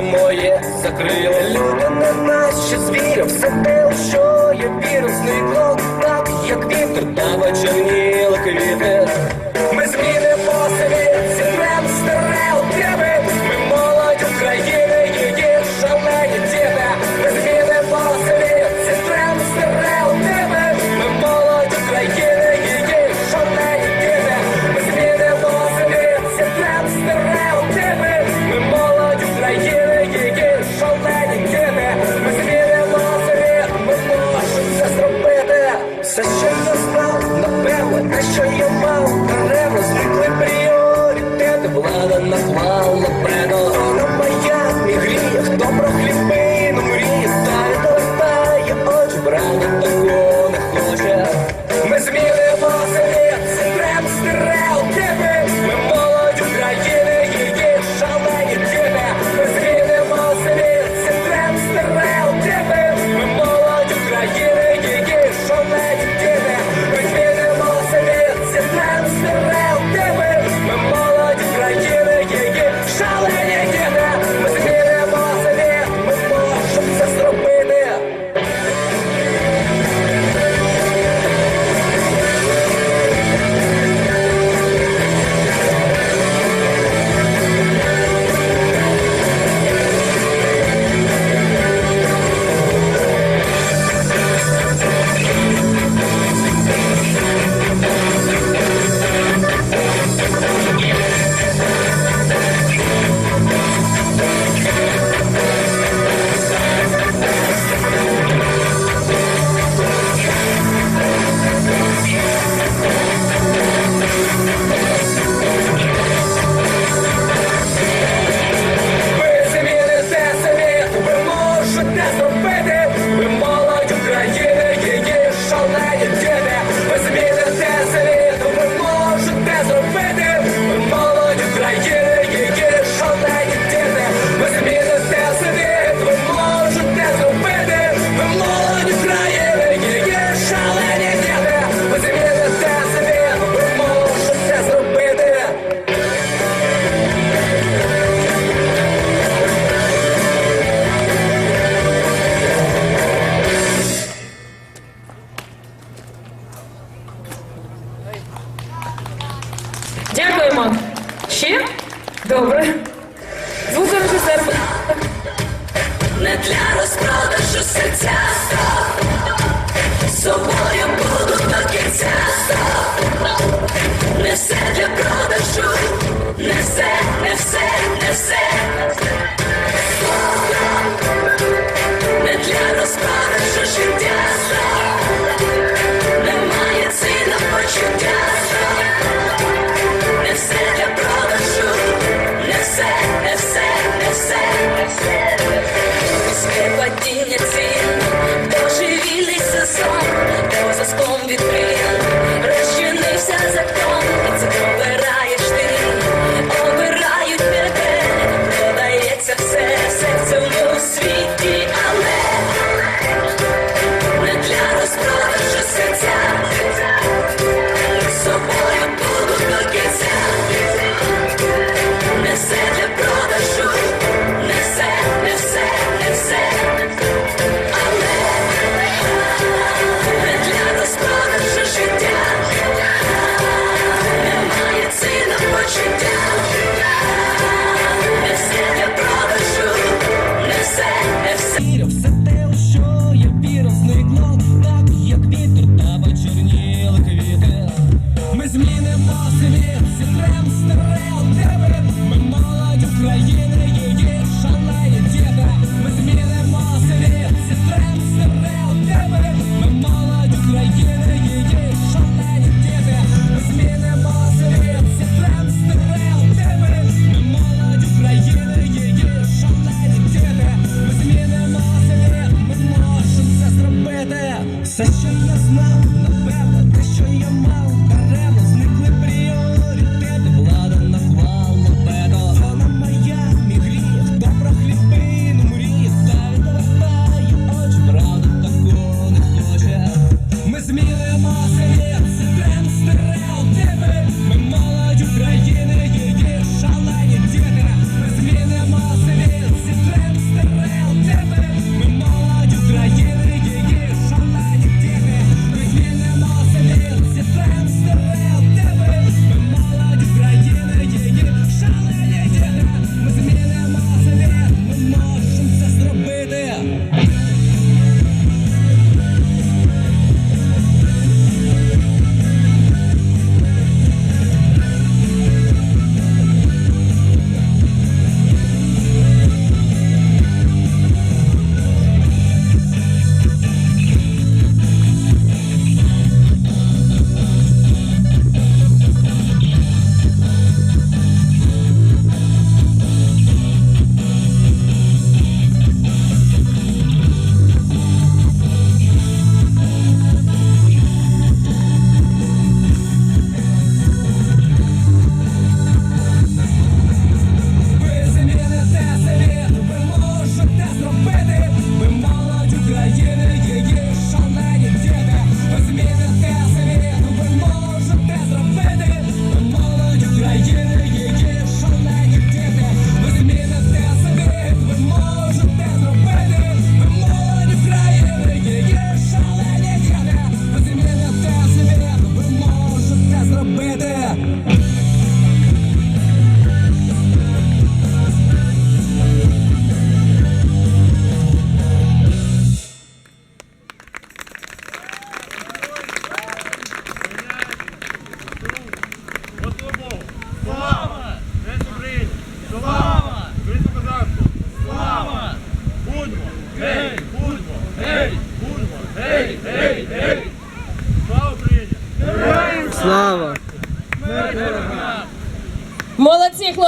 моє закрило Люди на нас ще звіря, все те, що я вірусний зникло так, як вітер, та вечерніли квіти.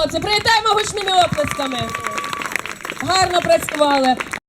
хлопці. Привітаємо гучними оплесками. Гарно працювали.